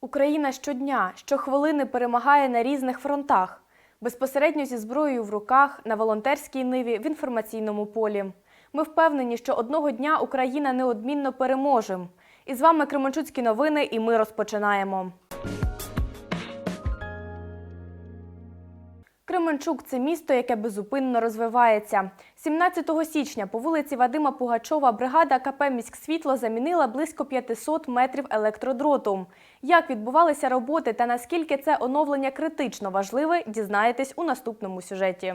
Україна щодня, щохвилини перемагає на різних фронтах. Безпосередньо зі зброєю в руках, на волонтерській ниві, в інформаційному полі. Ми впевнені, що одного дня Україна неодмінно переможе. І з вами Кременчуцькі новини, і ми розпочинаємо. Кременчук це місто, яке безупинно розвивається. 17 січня по вулиці Вадима Пугачова бригада КП «Міськсвітло» замінила близько 500 метрів електродроту. Як відбувалися роботи та наскільки це оновлення критично важливе, дізнаєтесь у наступному сюжеті.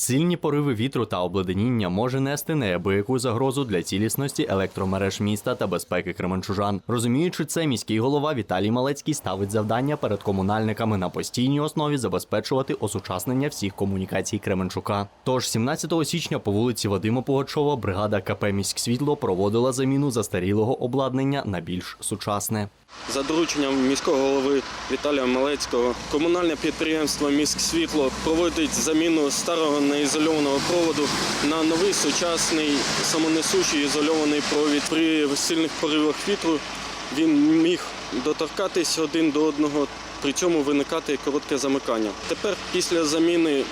Сильні пориви вітру та обледеніння може нести неабияку загрозу для цілісності електромереж міста та безпеки кременчужан. Розуміючи це, міський голова Віталій Малецький ставить завдання перед комунальниками на постійній основі забезпечувати осучаснення всіх комунікацій Кременчука. Тож 17 січня по вулиці Вадима Пугачова бригада КП «Міськсвітло» проводила заміну застарілого обладнання на більш сучасне. За дорученням міського голови Віталія Малецького комунальне підприємство «Міськсвітло» проводить заміну старого неізольованого проводу на новий сучасний самонесучий ізольований провід. При сильних поривах вітру він міг доторкатись один до одного. При цьому виникати коротке замикання. Тепер після заміни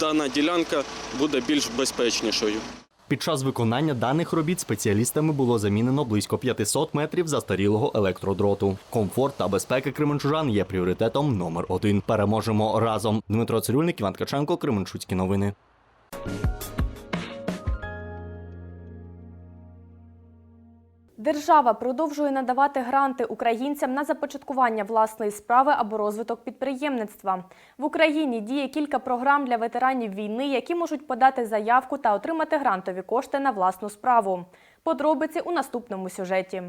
дана ділянка буде більш безпечнішою. Під час виконання даних робіт спеціалістами було замінено близько 500 метрів застарілого електродроту. Комфорт та безпека кременчужан є пріоритетом номер один. Переможемо разом. Дмитро Цирюльник, Іван Ткаченко, Кременчуцькі новини. Держава продовжує надавати гранти українцям на започаткування власної справи або розвиток підприємництва. В Україні діє кілька програм для ветеранів війни, які можуть подати заявку та отримати грантові кошти на власну справу. Подробиці у наступному сюжеті.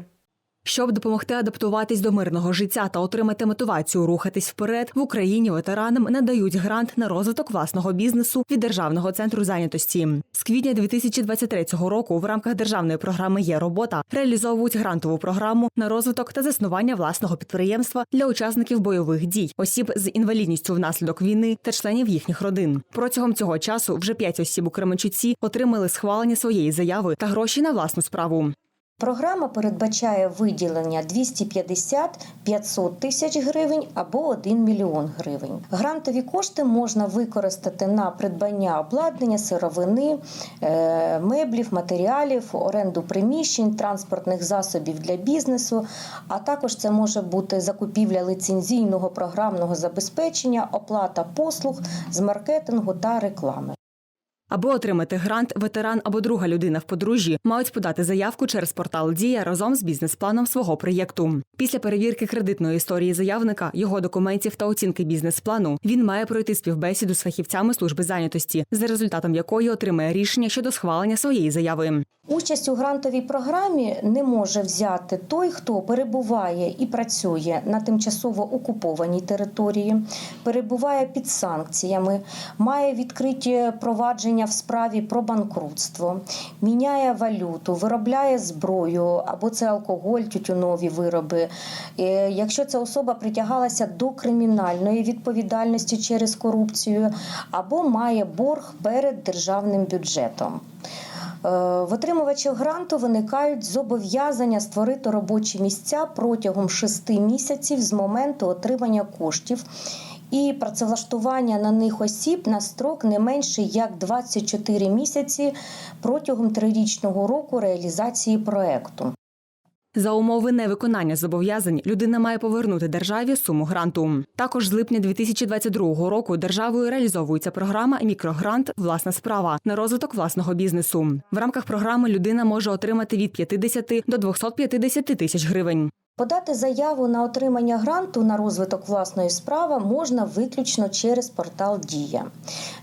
Щоб допомогти адаптуватись до мирного життя та отримати мотивацію рухатись вперед, в Україні ветеранам надають грант на розвиток власного бізнесу від Державного центру зайнятості. З квітня 2023 року в рамках державної програми є робота реалізовують грантову програму на розвиток та заснування власного підприємства для учасників бойових дій, осіб з інвалідністю внаслідок війни та членів їхніх родин. Протягом цього часу вже п'ять осіб у Кременчуці отримали схвалення своєї заяви та гроші на власну справу. Програма передбачає виділення 250-500 тисяч гривень або 1 мільйон гривень. Грантові кошти можна використати на придбання обладнання, сировини, е, меблів, матеріалів, оренду приміщень, транспортних засобів для бізнесу. А також це може бути закупівля лицензійного програмного забезпечення, оплата послуг з маркетингу та реклами. Аби отримати грант, ветеран або друга людина в подружжі мають подати заявку через портал Дія разом з бізнес-планом свого проєкту. Після перевірки кредитної історії заявника, його документів та оцінки бізнес-плану він має пройти співбесіду з фахівцями служби зайнятості, за результатом якої отримає рішення щодо схвалення своєї заяви. Участь у грантовій програмі не може взяти той, хто перебуває і працює на тимчасово окупованій території, перебуває під санкціями, має відкриті провадження в справі про банкрутство, міняє валюту, виробляє зброю або це алкоголь, тютюнові вироби. Е, Якщо ця особа притягалася до кримінальної відповідальності через корупцію, або має борг перед державним бюджетом. Е, В отримувачів гранту виникають зобов'язання створити робочі місця протягом шести місяців з моменту отримання коштів. І працевлаштування на них осіб на строк не менше як 24 місяці протягом трирічного року реалізації проекту. За умови невиконання зобов'язань людина має повернути державі суму гранту. Також з липня 2022 року державою реалізовується програма Мікрогрант Власна справа на розвиток власного бізнесу. В рамках програми людина може отримати від 50 до 250 тисяч гривень. Подати заяву на отримання гранту на розвиток власної справи можна виключно через портал Дія.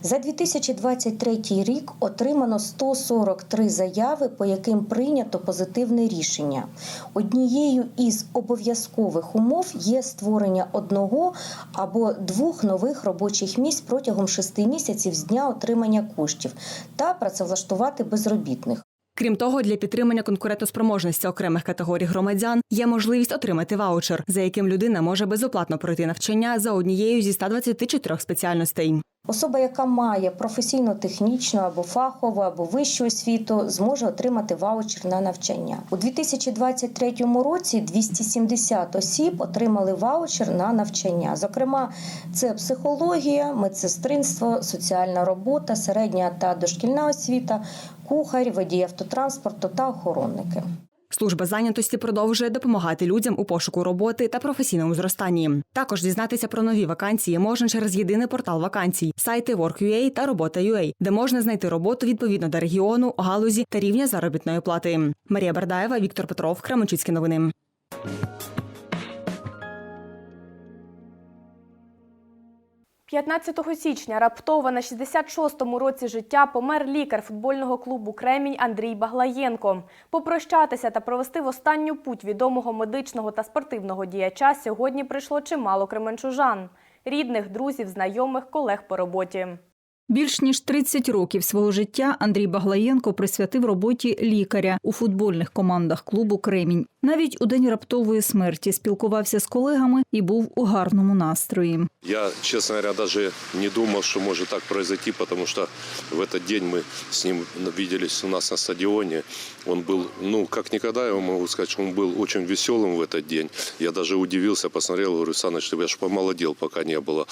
За 2023 рік отримано 143 заяви, по яким прийнято позитивне рішення. Однією із обов'язкових умов є створення одного або двох нових робочих місць протягом шести місяців з дня отримання коштів та працевлаштувати безробітних. Крім того, для підтримання конкурентоспроможності окремих категорій громадян є можливість отримати ваучер, за яким людина може безоплатно пройти навчання за однією зі 124 спеціальностей. Особа, яка має професійно-технічну або фахову, або вищу освіту, зможе отримати ваучер на навчання. У 2023 році 270 осіб отримали ваучер на навчання. Зокрема, це психологія, медсестринство, соціальна робота, середня та дошкільна освіта, кухар, водій автотранспорту та охоронники. Служба зайнятості продовжує допомагати людям у пошуку роботи та професійному зростанні. Також дізнатися про нові вакансії можна через єдиний портал вакансій, сайти Work.ua та Робота.ua, де можна знайти роботу відповідно до регіону, галузі та рівня заробітної плати. Марія Бердаєва, Віктор Петров, Кременчуцькі новини. 15 січня раптово на 66-му році життя помер лікар футбольного клубу Кремінь Андрій Баглаєнко. Попрощатися та провести в останню путь відомого медичного та спортивного діяча сьогодні прийшло чимало кременчужан – рідних, друзів, знайомих, колег по роботі. Більш ніж 30 років свого життя Андрій Баглаєнко присвятив роботі лікаря у футбольних командах клубу Кремінь. Навіть у день раптової смерті спілкувався з колегами і був у гарному настрої. Я, честно говоря, даже не думал, что может так произойти, потому что в этот день мы с ним виделись у нас на стадионе. Он был, ну, как никогда, я могу сказать, что он был очень веселым в этот день. Я даже удивился, посмотрел, говорю, Саныч, ты я ж помолодел, пока не было.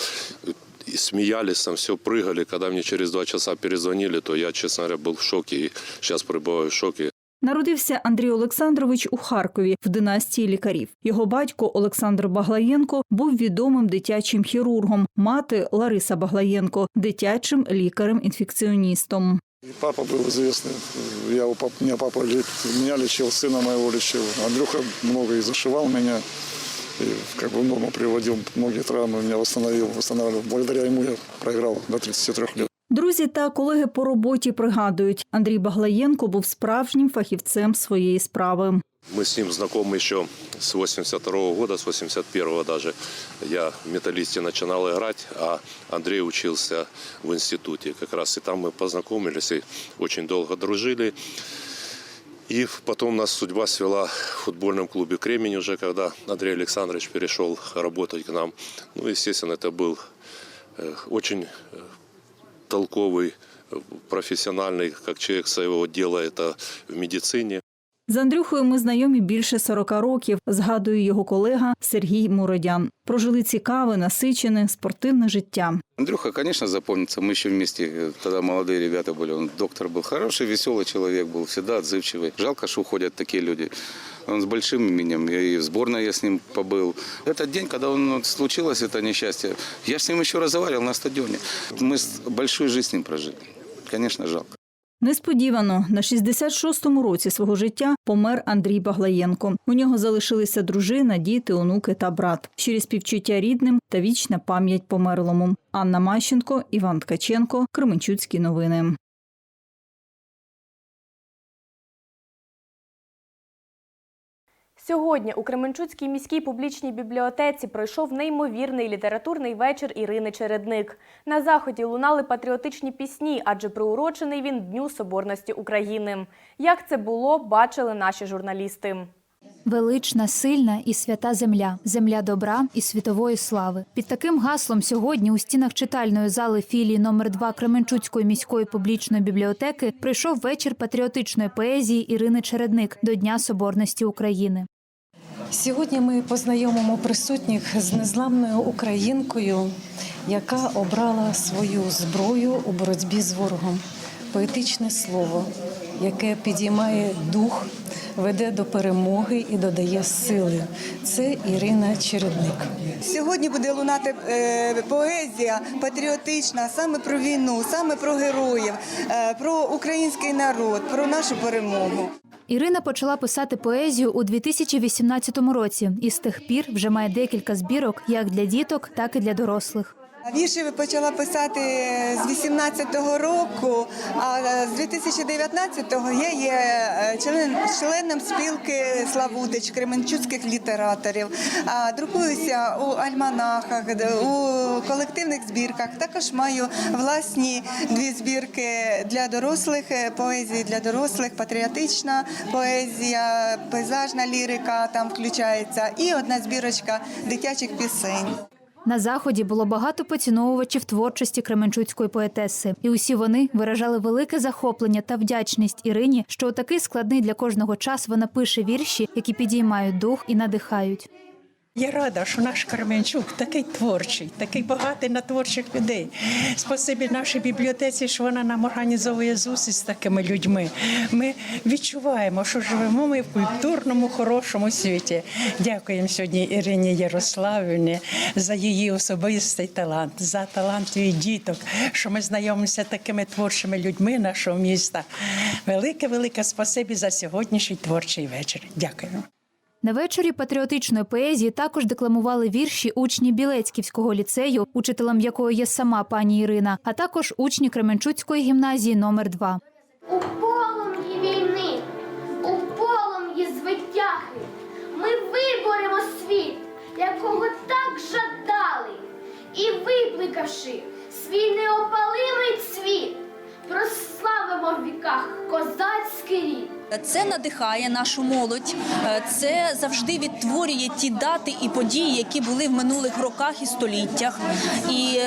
И смеялись там, все прыгали. Когда мне через два часа перезвонили, то я, честно говоря, был в шоке. И сейчас пребываю в шоке. Народився Андрій Олександрович у Харкові в династії лікарів. Його батько Олександр Баглаєнко був відомим дитячим хірургом, мати Лариса Баглаєнко дитячим лікарем-інфекціоністом. И Папа был известный. Я у пап, меня папа ле- меня лечил, сына моего лечил. Андрюха много и зашивал меня. И как бы в норму приводил. Многие травмы меня восстановил, восстанавливал. Благодаря ему я проиграл до 33 лет. Друзі та колеги по роботі пригадують, Андрій Баглаєнко був справжнім фахівцем своєї справи. Мы с ним знакомы еще с 82 года, с 81 даже. Я в металлисте начинал играть, а Андрей учился в институте. Как раз и там мы познакомились и очень долго дружили. И потом нас судьба свела в футбольном клубе «Кремень» уже, когда Андрей Александрович перешел работать к нам. Ну, естественно, это был э, очень э, толковый, э, профессиональный, как человек своего дела, это в медицине. З Андрюхою ми знайомі більше 40 років, згадує його колега Сергій Муродян. Прожили цікаве, насичене, спортивне життя. Андрюха, конечно, запомнится. Мы еще вместе, э, тогда молодые ребята были. Он доктор был хороший, веселый человек был, всегда отзывчивый. Жалко, что уходят такие люди. Он с большим именем, и в сборной я с ним побыл. Этот день, когда он, вот, случилось это несчастье, я с ним еще разговаривал на стадионе. Мы с- большую жизнь с ним прожили. Конечно, жалко. Несподівано на 66-му році свого життя помер Андрій Баглаєнко. У нього залишилися дружина, діти, онуки та брат. Щирі співчуття рідним та вічна пам'ять померлому. Анна Мащенко, Іван Ткаченко, Кременчуцькі новини. Сьогодні у Кременчуцькій міській публічній бібліотеці пройшов неймовірний літературний вечір Ірини Чередник. На заході лунали патріотичні пісні, адже приурочений він Дню Соборності України. Як це було, бачили наші журналісти. Велична, сильна і свята земля, земля добра і світової слави. Під таким гаслом сьогодні у стінах читальної зали філії номер 2 Кременчуцької міської публічної бібліотеки прийшов вечір патріотичної поезії Ірини Чередник до Дня Соборності України. Сьогодні ми познайомимо присутніх з незламною українкою, яка обрала свою зброю у боротьбі з ворогом. Поетичне слово, яке підіймає дух, веде до перемоги і додає сили. Це Ірина Чередник. Сьогодні буде лунати е, поезія патріотична саме про війну, саме про героїв, е, про український народ, про нашу перемогу. Ірина почала писати поезію у 2018 році і з тих пір вже має декілька збірок як для діток, так і для дорослих. Вірші почала писати з 18-го року, а з 2019-го я є е, член, членом спілки Славутич кременчуцьких літераторів. Друкуюся у альманахах, у колективних збірках. Також маю власні дві збірки для дорослих, е, поезії для дорослих, патріотична поезія, пейзажна лірика там включається, і одна збірочка дитячих пісень. На заході було багато поціновувачів творчості кременчуцької поетеси, і усі вони виражали велике захоплення та вдячність Ірині, що у такий складний для кожного час вона пише вірші, які підіймають дух і надихають. Я рада, що наш Кременчук такий творчий, такий багатий на творчих людей. Спасибі нашій бібліотеці, що вона нам організовує зустріч з такими людьми. Ми відчуваємо, що живемо ми в культурному, хорошому світі. Дякуємо сьогодні Ірині Ярославівні за її особистий талант, за талант її діток, що ми знайомимося такими творчими людьми нашого міста. Велике, велике спасибі за сьогоднішній творчий вечір. Дякуємо. На вечорі патріотичної поезії також декламували вірші учні Білецьківського ліцею, учителем якого є сама пані Ірина, а також учні Кременчуцької гімназії номер 2 У полум'ї війни, у полум'ї звитяги ми виборемо світ, якого так жадали, і викликавши свій неопалимий Це надихає нашу молодь. Е, Це завжди відтворює ті дати і події, які були в минулих роках і століттях. І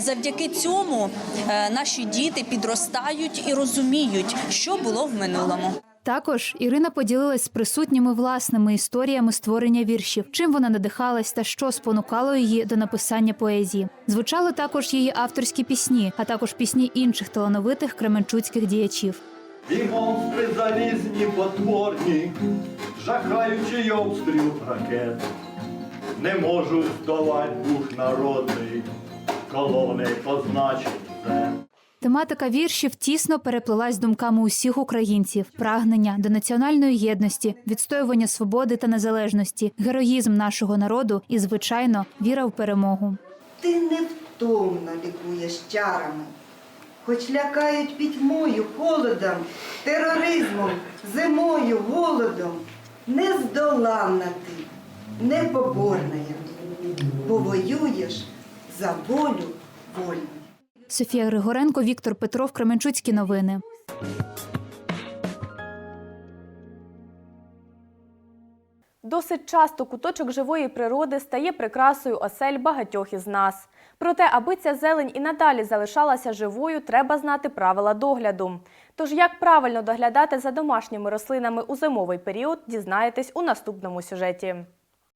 завдяки цьому е, наші діти підростають і розуміють, що було в минулому. Також Ірина поділилась з присутніми власними історіями створення віршів, чим вона надихалась та що спонукало її до написання поезії. Звучали також її авторські пісні, а також пісні інших талановитих кременчуцьких діячів. І монстри залізні потворні, жахаючий обстріл ракет, не можуть здолать дух народний, колони позначить це. Тематика віршів тісно переплилась думками усіх українців: прагнення до національної єдності, відстоювання свободи та незалежності, героїзм нашого народу і, звичайно, віра в перемогу. Ти невтомно лікуєш чарами, хоч лякають пітьмою, холодом, тероризмом, зимою, голодом. Нездоланна ти, непоборна бо воюєш за волю вольну. Софія Григоренко, Віктор Петров, Кременчуцькі новини. Досить часто куточок живої природи стає прикрасою осель багатьох із нас. Проте, аби ця зелень і надалі залишалася живою, треба знати правила догляду. Тож, як правильно доглядати за домашніми рослинами у зимовий період, дізнаєтесь у наступному сюжеті.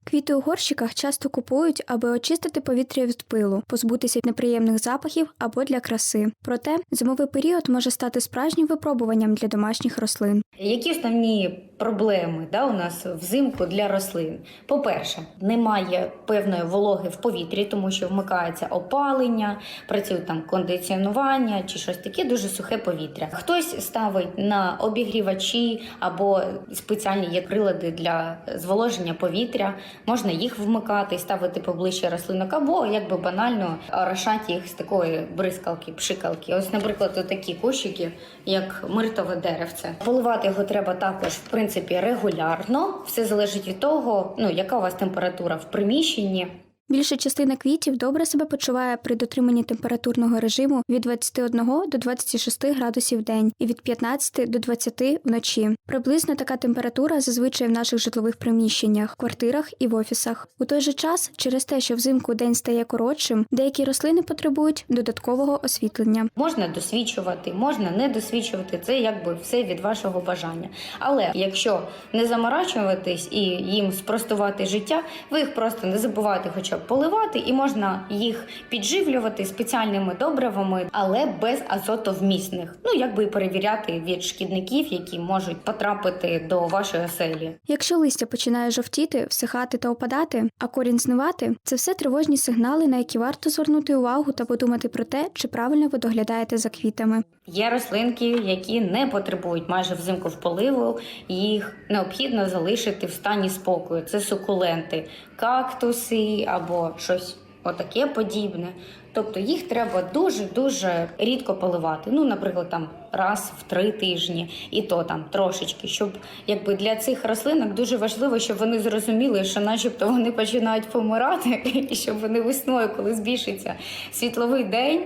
Квіти у горщиках часто купують, аби очистити повітря від пилу, позбутися неприємних запахів або для краси. Проте зимовий період може стати справжнім випробуванням для домашніх рослин. Які основні проблеми да, у нас взимку для рослин? По-перше, немає певної вологи в повітрі, тому що вмикається опалення, працює там кондиціонування чи щось таке, дуже сухе повітря. Хтось ставить на обігрівачі або спеціальні є прилади для зволоження повітря. Можна їх вмикати і ставити поближче рослинок, або якби банально орошати їх з такої бризкалки, пшикалки. Ось, наприклад, такі кущики, як миртове деревце. Поливати його треба також, в принципі, регулярно. Все залежить від того, ну яка у вас температура в приміщенні. Більша частина квітів добре себе почуває при дотриманні температурного режиму від 21 до 26 градусів в день і від 15 до 20 вночі. Приблизно така температура зазвичай в наших житлових приміщеннях, квартирах і в офісах. У той же час, через те, що взимку день стає коротшим, деякі рослини потребують додаткового освітлення. Можна досвідчувати, можна не досвідчувати. Це якби все від вашого бажання. Але якщо не заморачуватись і їм спростувати життя, ви їх просто не забувайте, хоча б поливати, і можна їх підживлювати спеціальними добривами, але без азотовмісних. Ну якби і перевіряти від шкідників, які можуть потрапити до вашої оселі. Якщо листя починає жовтіти, всихати та опадати, а корінь знивати, це все тривожні сигнали, на які варто звернути увагу та подумати про те, чи правильно ви доглядаєте за квітами. Є рослинки, які не потребують майже взимку в поливу, їх необхідно залишити в стані спокою. Це сукуленти, кактуси або щось отаке подібне. Тобто їх треба дуже-дуже рідко поливати. Ну, наприклад, там раз в три тижні, і то там трошечки, щоб якби для цих рослинок дуже важливо, щоб вони зрозуміли, що начебто вони починають помирати, і щоб вони весною, коли збільшиться світловий день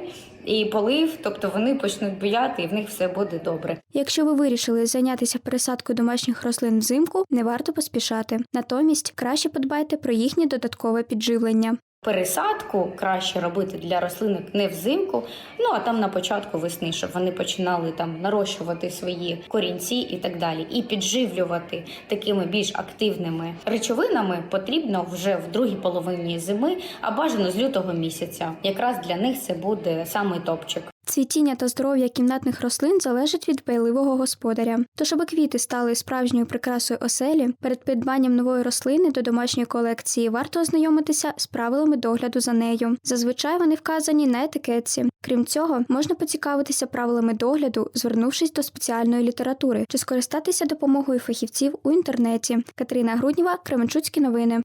і полив, тобто вони почнуть буяти, і в них все буде добре. Якщо ви вирішили зайнятися пересадкою домашніх рослин взимку, не варто поспішати. Натомість краще подбайте про їхнє додаткове підживлення. Пересадку краще робити для рослинок не взимку, ну а там на початку весни, щоб вони починали там нарощувати свої корінці і так далі. І підживлювати такими більш активними речовинами потрібно вже в другій половині зими, а бажано з лютого місяця. Якраз для них це буде самий топчик. Цвітіння та здоров'я кімнатних рослин залежить від дбайливого господаря. Тож, аби квіти стали справжньою прикрасою оселі, перед придбанням нової рослини до домашньої колекції варто ознайомитися з правилами догляду за нею. Зазвичай вони вказані на етикетці. Крім цього, можна поцікавитися правилами догляду, звернувшись до спеціальної літератури, чи скористатися допомогою фахівців у інтернеті. Катерина Грудніва, Кременчуцькі новини.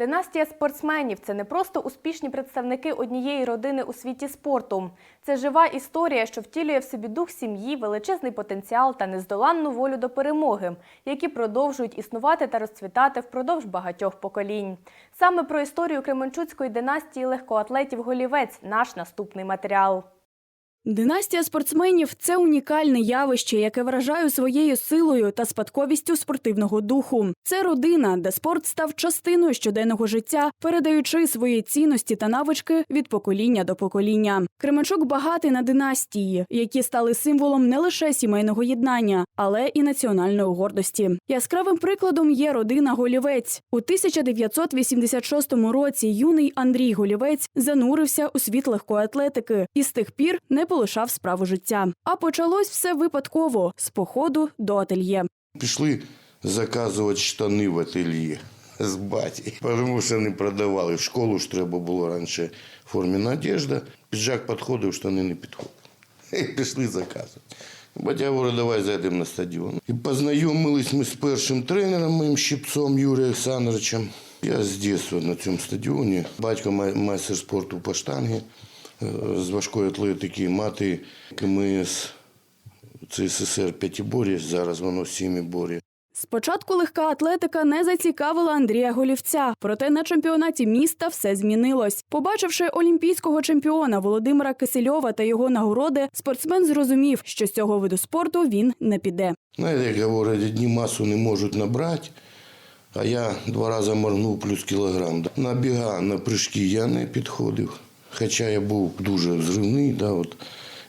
Династія спортсменів це не просто успішні представники однієї родини у світі спорту. Це жива історія, що втілює в собі дух сім'ї, величезний потенціал та нездоланну волю до перемоги, які продовжують існувати та розцвітати впродовж багатьох поколінь. Саме про історію Кременчуцької династії легкоатлетів Голівець наш наступний матеріал. Династія спортсменів це унікальне явище, яке вражає своєю силою та спадковістю спортивного духу. Це родина, де спорт став частиною щоденного життя, передаючи свої цінності та навички від покоління до покоління. Кременчук багатий на династії, які стали символом не лише сімейного єднання, але і національної гордості. Яскравим прикладом є родина Голівець. У 1986 році юний Андрій Голівець занурився у світ легкої атлетики і з тих пір не полишав справу життя. А почалось все випадково з походу до ательє. Пішли заказувати штани в ательє з баті, тому що не продавали. В школу ж треба було раніше формена одежда. Піджак підходив, штани не підходили. Пішли заказувати. Батя говорить, давай зайдемо на стадіон. І познайомились ми з першим тренером, моїм щипцом Юрієм Олександровичем. Я з дитинства на цьому стадіоні. Батько майстер спорту по штангі, з важкої атлетики, мати КМС ЦССР п'ятибор'я, зараз воно сімібор'я. Спочатку легка атлетика не зацікавила Андрія Голівця, проте на чемпіонаті міста все змінилось. Побачивши олімпійського чемпіона Володимира Кисельова та його нагороди, спортсмен зрозумів, що з цього виду спорту він не піде. Знаєте, як говорять, одні масу не можуть набрати, а я два рази моргнув плюс кілограм. На біга, на прыжки я не підходив. Хоча я був дуже взривний, да, от,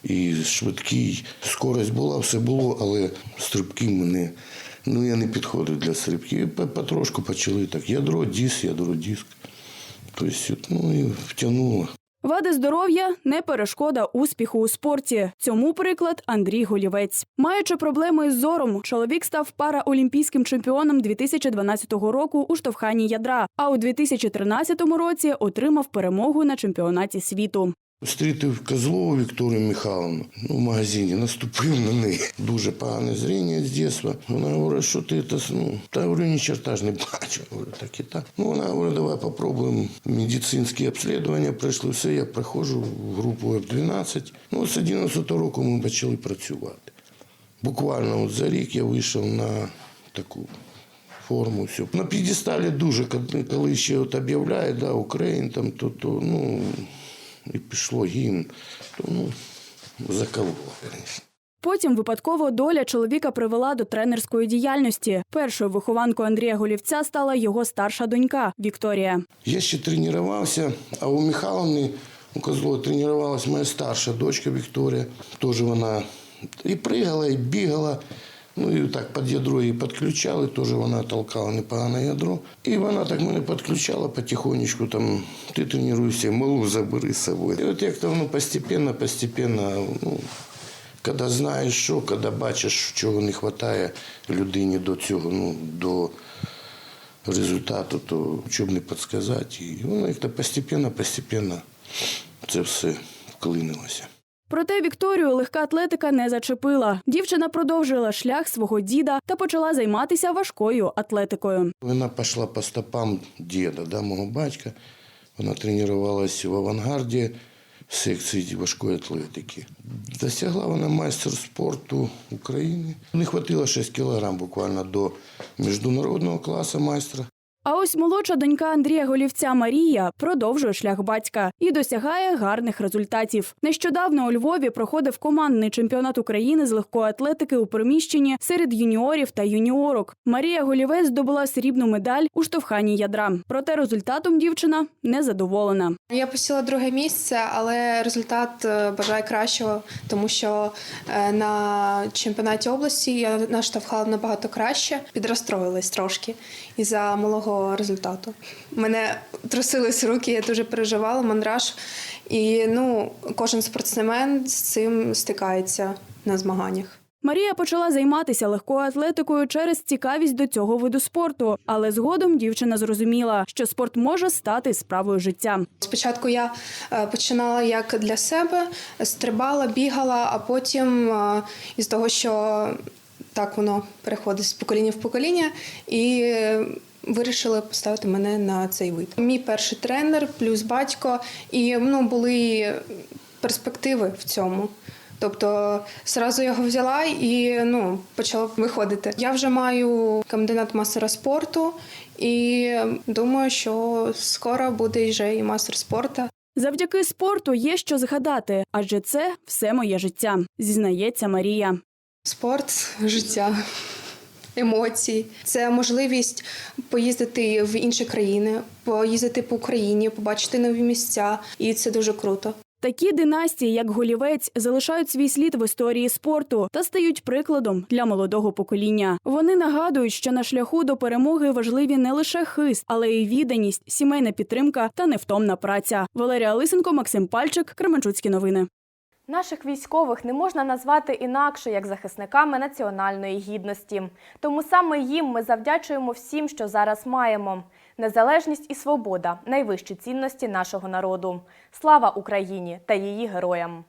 і швидкий. Скорость була, все було, але стрибки мене. Ну, я не підходив для стрибків. По- Потрошку почали так. Ядро, диск, ядро, диск. Тобто, ну і втягнуло. Вади здоров'я не перешкода успіху у спорті. Цьому приклад Андрій Голівець. Маючи проблеми із зором, чоловік став параолімпійським чемпіоном 2012 року у штовханні ядра. А у 2013 році отримав перемогу на чемпіонаті світу. Зустрітив Козлову Вікторію Михайловну ну, в магазині, наступив на неї. Дуже погане зріння з дитинства. Вона говорить, що ти це, ну, та говорю, ні черта ж не бачу. Говорю, так і так. Ну, вона говорить, давай попробуємо медицинські обслідування. Пройшли все, я проходжу в групу F12. Ну, з 11 року ми почали працювати. Буквально от за рік я вийшов на таку форму. Все. На п'єдесталі дуже, коли- ще от об'являють, да, Україн, там, то, то, ну, і пішло гімн, то ну, закололо, звісно. Потім випадково доля чоловіка привела до тренерської діяльності. Першою вихованкою Андрія Голівця стала його старша донька Вікторія. Я ще тренувався, а у Михайловни, у Козлової тренувалась моя старша дочка Вікторія. Теж вона і пригала, і бігала. Ну і так під ядро її підключали, теж вона толкала непогане ядро. І вона так мене підключала потихонечку, там, ти тренуйся, малу забери з собою. І от як то воно постепенно, постепенно, ну, коли знаєш що, коли бачиш, чого не вистачає людині до цього, ну, до результату, то що б не підказати. І воно як-то постепенно, постепенно це все вклинилося. Проте Вікторію легка атлетика не зачепила. Дівчина продовжила шлях свого діда та почала займатися важкою атлетикою. Вона пішла по стопам діда, да, мого батька. Вона тренувалася в авангарді в секції важкої атлетики. Досягла вона майстер спорту України. Не хватило 6 кілограм буквально до міжнародного класу майстра. А ось молодша донька Андрія Голівця Марія продовжує шлях батька і досягає гарних результатів. Нещодавно у Львові проходив командний чемпіонат України з легкої атлетики у приміщенні серед юніорів та юніорок. Марія Голівець здобула срібну медаль у штовханні ядра. Проте результатом дівчина не задоволена. Я посіла друге місце, але результат е, бажаю кращого, тому що е, на чемпіонаті області я наштовхала набагато краще, підрозстроїлась трошки із-за малого результату. Мене трусились руки, я дуже переживала, мандраж. І ну, кожен спортсмен з цим стикається на змаганнях. Марія почала займатися легкою атлетикою через цікавість до цього виду спорту, але згодом дівчина зрозуміла, що спорт може стати справою життя. Спочатку я е, починала як для себе, стрибала, бігала, а потім е, із того, що так воно переходить з покоління в покоління, і вирішили поставити мене на цей вид. Мій перший тренер, плюс батько, і ну, були перспективи в цьому. Тобто зразу його взяла і ну, почала виходити. Я вже маю кандидат мастера спорту і думаю, що скоро буде вже і мастер спорту. Завдяки спорту є що згадати, адже це все моє життя, зізнається Марія. Спорт, життя, емоції. Це можливість поїздити в інші країни, поїздити по Україні, побачити нові місця, і це дуже круто. Такі династії, як Голівець, залишають свій слід в історії спорту та стають прикладом для молодого покоління. Вони нагадують, що на шляху до перемоги важливі не лише хист, але й відданість, сімейна підтримка та невтомна праця. Валерія Лисенко, Максим Пальчик, Кременчуцькі новини. Наших військових не можна назвати інакше як захисниками національної гідності. Тому саме їм ми завдячуємо всім, що зараз маємо. Незалежність і свобода найвищі цінності нашого народу. Слава Україні та її героям!